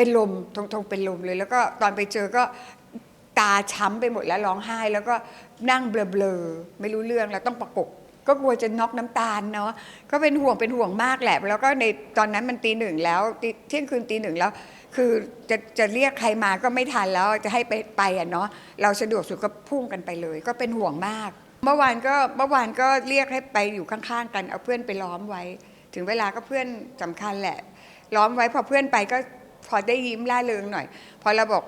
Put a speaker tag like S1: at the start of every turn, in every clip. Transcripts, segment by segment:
S1: เป็นลมทงทงเป็นลมเลย แล้วก็ตอนไปเจอก็ตาช้ำไปหมดแล้วร้องไห้ แล้วก็นั่งเบลอๆไม่รู้เรื่องแล้วต้องประกบก็กลัวจะน็อกน้ำตาลเนาะก็เป็นห่วงเป็นห่วงมากแหละ แล้วก็ในตอนนั้นมันตีหนึ่งแล้วเที่ยงคืนตีหนึ่งแล้ว คือจะจะเรียกใครมาก็ไม่ทันแล้วจะให้ไปไปอะเนาะเราสะดวกสุดก็พุ่งกันไปเลย ก็เป็นห่วงมาก เมื่อวานก็เมื่อวานก็เรียกให้ไปอยู่ข้างๆกันเอาเพื่อนไปล้อมไว้ ถึงเวลาก็เพื่อนสำคัญแหละ ล้อมไว้พอเพื่อนไปก็ พอได้ยิ้มล่าเริงหน่อย พอเราบอก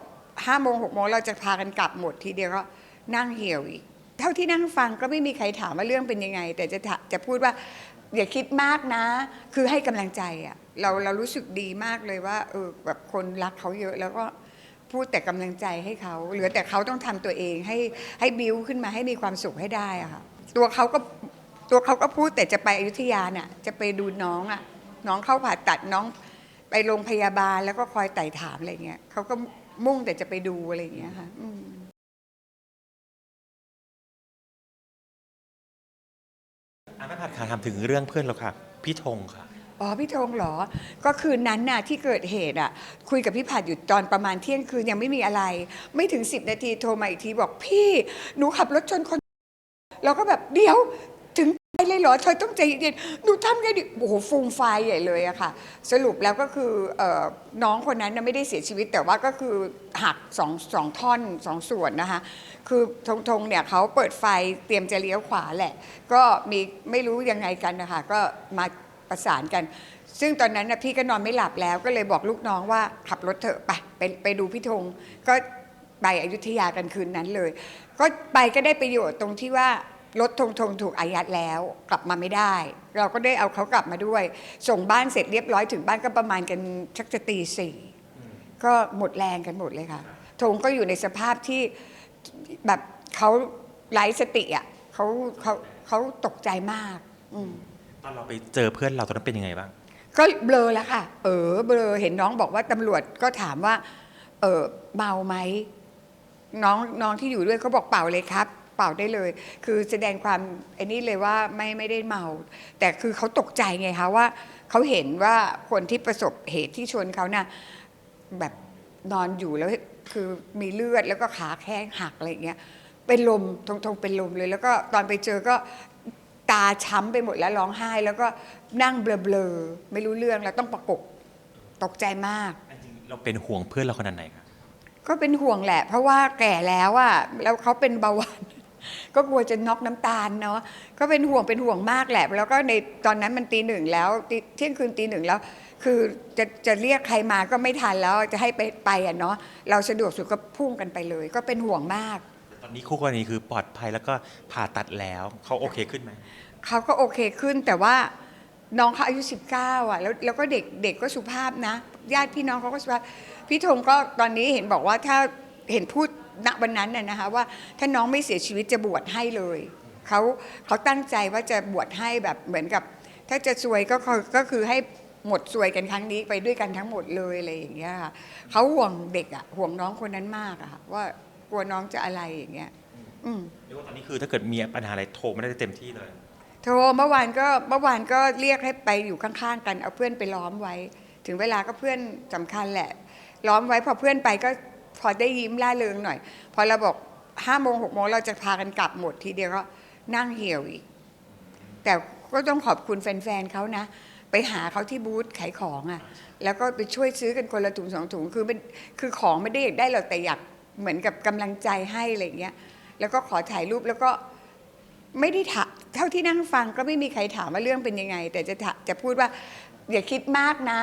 S1: ห้าโมงหกโมงเราจะพากันกลับหมดทีเดียวก็นั่งเหี่ยวอีก เท่าที่นั่งฟังก็ไม่มีใครถามว่าเรื่องเป็นยังไง แต่จะจะพูดว่าอย่าคิดมากนะ คือให้กำลังใจอะเราเรารู้สึกดีมากเลยว่าเออแบบคนรักเขาเยอะแล้วก็พูดแต่กำลังใจให้เขาเหลือแต่เขาต้องทำตัวเองให้ให้บิวขึ้นมาให้มีความสุขให้ได้อะค่ะตัวเขาก็ตัวเขาก็พูดแต่จะไปอยุธยาน่ะจะไปดูน้องอะน้องเข้าผ่าตัดน้อง ไปโรงพยาบาลแล้วก็คอยไต่ถามอะไรเงี้ยเขาก็มุ่งแต่จะไปดูอะไรอย่างเงี้ยค่ะอืม
S2: อาแม่ผัดค่ะถามถึงเรื่องเพื่อนเราค่ะ พี่ธงค่ะ
S1: อ๋อพี่ธงเหรอ ก็คืนนั้นน่ะที่เกิดเหตุอะ คุยกับพี่ผัดอยู่ตอนประมาณเที่ยงคืนยังไม่มีอะไร ไม่ถึง10นาทีโทรมาอีกทีบอกพี่ หนูขับรถชนคน เราก็แบบเดี๋ยวถึง ไปเลยเหรอเธอต้องใจเย็นหนูทำไงดิโอ้โหฟูมไฟใหญ่เลยอะค่ะ สรุปแล้วก็คือเออน้องคนนั้นน่ะไม่ได้เสียชีวิต แต่ว่าก็คือหักสองสองท่อนสองส่วนนะคะ คือธงธงเนี่ยเขาเปิดไฟเตรียมจะเลี้ยวขวาแหละ ก็มีไม่รู้ยังไงกันนะคะ ก็มาประสานกัน ซึ่งตอนนั้นนะพี่ก็นอนไม่หลับแล้วก็เลยบอกลูกน้องว่าขับรถเถอะไปไปไปดูพี่ธงก็ไปอยุธยากันคืนนั้นเลย ก็ไปก็ได้ประโยชน์ตรงที่ว่า รถธงธงถูกอายัดแล้วกลับมาไม่ได้ เราก็ได้เอาเขากลับมาด้วย ส่งบ้านเสร็จเรียบร้อยถึงบ้านก็ประมาณกันชักจะตีสี่ก็หมดแรงกันหมดเลยค่ะธงก็อยู่ในสภาพที่แบบเขาไร้สติอะเขาเขาเขาตกใจมาก อืม
S2: ตอนเราไปเจอเพื่อนเราตอนนั้นเป็นยังไงบ้าง
S1: ก็เบลอแล้วค่ะ เออเบลอเห็นน้องบอกว่าตำรวจก็ถามว่า เออเมาไหมน้องน้องที่อยู่ด้วยเขาบอกเป่าเลยครับ เป่าได้เลย คือแสดงความไอ้นี่เลยว่าไม่ไม่ได้เมา แต่คือเขาตกใจไงคะว่าเขาเห็นว่าคนที่ประสบเหตุที่ชนเขาน่ะแบบนอนอยู่แล้วคือมีเลือดแล้วก็ขาแข้งหักอะไรอย่างเงี้ยเป็นลมทงทงเป็นลมเลย แล้วก็ตอนไปเจอก็ตาช้ำไปหมดแล้วร้องไห้ แล้วก็นั่งเบลอๆไม่รู้เรื่องแล้วต้องประกบตกใจมาก
S2: จริงๆเราเป็นห่วงเพื่อนเราขนาดไหนคะ
S1: ก็เป็นห่วงแหละ เพราะว่าแก่แล้วอะแล้วเขาเป็นเบาหวาน ก็กลัวจะน็อกน้ำตาลเนาะก็เป็นห่วงเป็นห่วงมากแหละ แล้วก็ในตอนนั้นมันตีหนึ่งแล้วตีเที่ยงคืนตีหนึ่งแล้ว คือจะจะเรียกใครมาก็ไม่ทันแล้วจะให้ไปไปอะเนาะเราสะดวกสุดก็พุ่งกันไปเลย ก็เป็นห่วงมาก
S2: แต่ตอนนี้คู่กรณีคือปลอดภัยแล้วก็ผ่าตัดแล้วเขาโอเคขึ้นไหม
S1: เขาก็โอเคขึ้นแต่ว่าน้องเขาอายุ 19 อะ แล้วแล้วก็เด็กเด็กก็สุภาพนะ ญาติพี่น้องเขาก็สุภาพ พี่ธงก็ตอนนี้เห็นบอกว่าถ้าเห็นพูด ณวันนั้นน่ะนะคะว่าถ้าน้องไม่เสียชีวิตจะบวชให้เลยเขาเขาตั้งใจว่าจะบวชให้แบบเหมือนกับ ถ้าจะซวยก็คือก็คือให้หมดซวยกันครั้งนี้ไปด้วยกันทั้งหมดเลยอะไรอย่างเงี้ยค่ะเขาห่วงเด็กอะห่วงน้องคนนั้นมากอะค่ะว่ากลัวน้องจะอะไรอย่างเงี้ย อืม
S2: เรียกว่าตอนนี้คือถ้าเกิดมีปัญหาอะไรโทรมาได้เต็มที่เลย
S1: โทรเมื่อวานก็เมื่อวานก็เรียกให้ไปอยู่ข้างๆกันเอาเพื่อนไปล้อมไว้ ถึงเวลาก็เพื่อนสำคัญแหละ ล้อมไว้พอเพื่อนไปก็ พอได้ยิ้มล่าเริงหน่อย พอเราบอกห้าโมงหกโมงเราจะพากันกลับหมดทีเดียวก็นั่งเหี่ยวอีก แต่ก็ต้องขอบคุณแฟนๆเขานะ ไปหาเขาที่บูธขายของอะ่ะ แล้วก็ไปช่วยซื้อกันคนละถุงสองถุงคือเป็นคือของไม่ได้อยากได้หรอกแต่อยากเหมือนกับกำลังใจให้อะไรอย่างเงี้ย แล้วก็ขอถ่ายรูปแล้วก็ไม่ได้ถามเท่าที่นั่งฟังก็ไม่มีใครถามว่าเรื่องเป็นยังไง แต่จะจะพูดว่า อย่าคิดมากนะ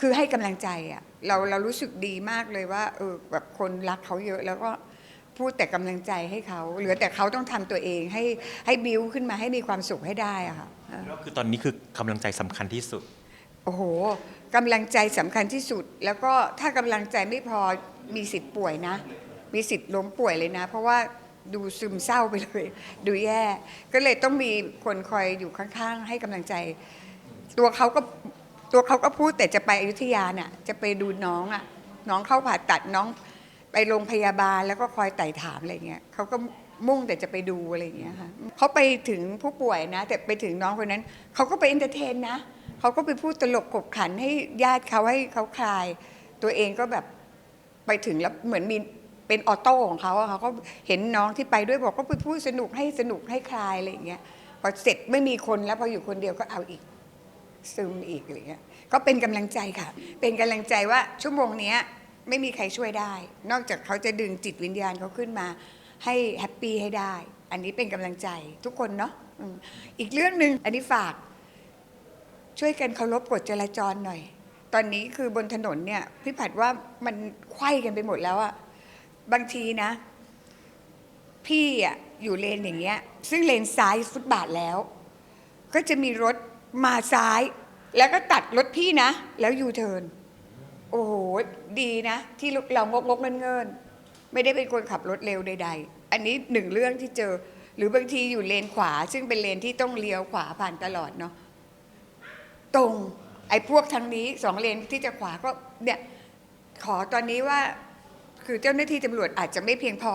S1: คือให้กำลังใจอะเราเรารู้สึกดีมากเลยว่าเออแบบคนรักเขาเยอะแล้วก็พูดแต่กำลังใจให้เขาเหลือแต่เขาต้องทำตัวเองให้ให้บิวขึ้นมาให้มีความสุขให้ได้อะค่ะเออ
S2: ก็คือตอนนี้คือกำลังใจสำคัญที่สุด
S1: โอ้โหกำลังใจสำคัญที่สุด แล้วก็ถ้ากำลังใจไม่พอมีสิทธิ์ป่วยนะ มีสิทธิ์ล้มป่วยเลยนะ เพราะว่าดูซึมเศร้าไปเลย ดูแย่ ก็เลยต้องมีคนคอยอยู่ข้างๆ ให้กำลังใจ ตัวเขาก็ ตัวเขาก็พูดแต่จะไปอยุธยาน่ะจะไปดูน้องอะน้องเข้าผ่าตัดน้องไปโรงพยาบาลแล้วก็คอยไต่ถามอะไรเงี้ยเขาก็มุ่งแต่จะไปดูอะไรอย่างเงี้ยค่ะเขาไปถึงผู้ป่วยนะ แต่ไปถึงน้องคนนั้นเขาก็ไปเอนเตอร์เทนนะเขาก็ไปพูดตลกขบขันให้ญาติเขาให้เขาคลาย ตัวเองก็แบบไปถึงแล้วเหมือนมีเป็นออโต้ของเขาอะเขาก็เห็นน้องที่ไปด้วยบอกก็ไปพูดสนุกให้สนุกให้คลายอะไรอย่างเงี้ยพอเสร็จไม่มีคนแล้วพออยู่คนเดียวก็เอาอีก ซึมอีกอะไรเงี้ยก็เป็นกำลังใจค่ะ เป็นกำลังใจว่าชั่วโมงเนี้ยไม่มีใครช่วยได้ นอกจากเขาจะดึงจิตวิญญาณเขาขึ้นมา ให้แฮปปี้ให้ได้ อันนี้เป็นกำลังใจทุกคนเนาะอีกเรื่องหนึ่งอันนี้ฝาก ช่วยกันเคารพกฎจราจรหน่อย ตอนนี้คือบนถนนเนี่ยพี่ผัดว่ามันไขว้กันไปหมดแล้วอะบางทีนะ พี่อะอยู่เลนอย่างเงี้ย ซึ่งเลนซ้ายฟุตบาทแล้ว ก็จะมีรถ มาซ้าย แล้วก็ตัดรถพี่นะ แล้วยูเทิร์นโอ้โห ดีนะ ที่เรางกงกเงินเงินไม่ได้เป็นคนขับรถเร็วใด ๆ อันนี้หนึ่งเรื่องที่เจอ หรือบางทีอยู่เลนขวา ซึ่งเป็นเลนที่ต้องเลี้ยวขวาผ่านตลอดเนาะตรงไอ้พวกทางนี้สองเลนที่จะขวาก็เนี่ยขอตอนนี้ว่าคือเจ้าหน้าที่ตำรวจอาจจะไม่เพียงพอ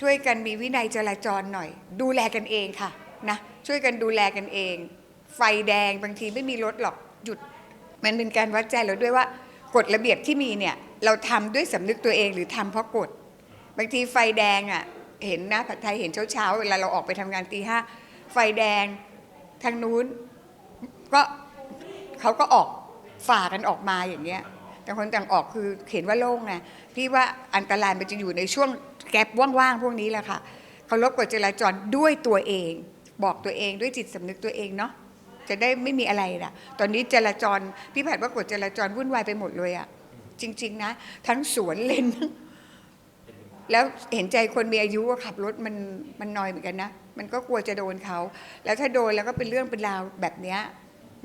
S1: ช่วยกันมีวินัยจราจรหน่อย ดูแลกันเองค่ะนะช่วยกันดูแลกันเอง ไฟแดงบางทีไม่มีรถหรอกหยุด มันเป็นการวัดใจเราด้วยว่ากฎระเบียบที่มีเนี่ย เราทำด้วยสำนึกตัวเองหรือทำเพราะกฎบางทีไฟแดงอะเห็นนะผัดไทยเห็นเช้าๆเวลาเราออกไปทำงานตีห้าไฟแดงทางนู้นก็เขาก็ออกฝ่ากันออกมาอย่างเงี้ยแต่างคนต่างออกคือเห็นว่าโล่งไงพี่ว่าอันตรายมันจะอยู่ในช่วงแกลบว่างๆพวกนี้แหละค่ะเคารพกฎจราจรด้วยตัวเอง บอกตัวเองด้วยจิตสำนึกตัวเองเนาะ จะได้ไม่มีอะไรล่ะตอนนี้จราจรพี่ผัดว่ากฎจราจรวุ่นวายไปหมดเลยอะจริง ๆ นะ ทั้งสวนเลน แล้วเห็นใจคนมีอายุว่าขับรถมันมันนอยเหมือนกันนะ มันก็กลัวจะโดนเขา แล้วถ้าโดนแล้วก็เป็นเรื่องเป็นราวแบบเนี้ย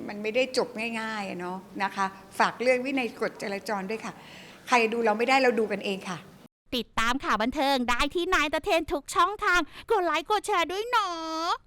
S1: มันไม่ได้จบง่ายๆอะเนาะนะคะ ฝากเรื่องวินัยกฎจราจรด้วยค่ะ ใครดูเราไม่ได้เราดูกันเองค่ะ
S3: ติดตามข่าวบันเทิงได้ที่นายตะเทนทุกช่องทาง กดไลค์กดแชร์ด้วยเนาะ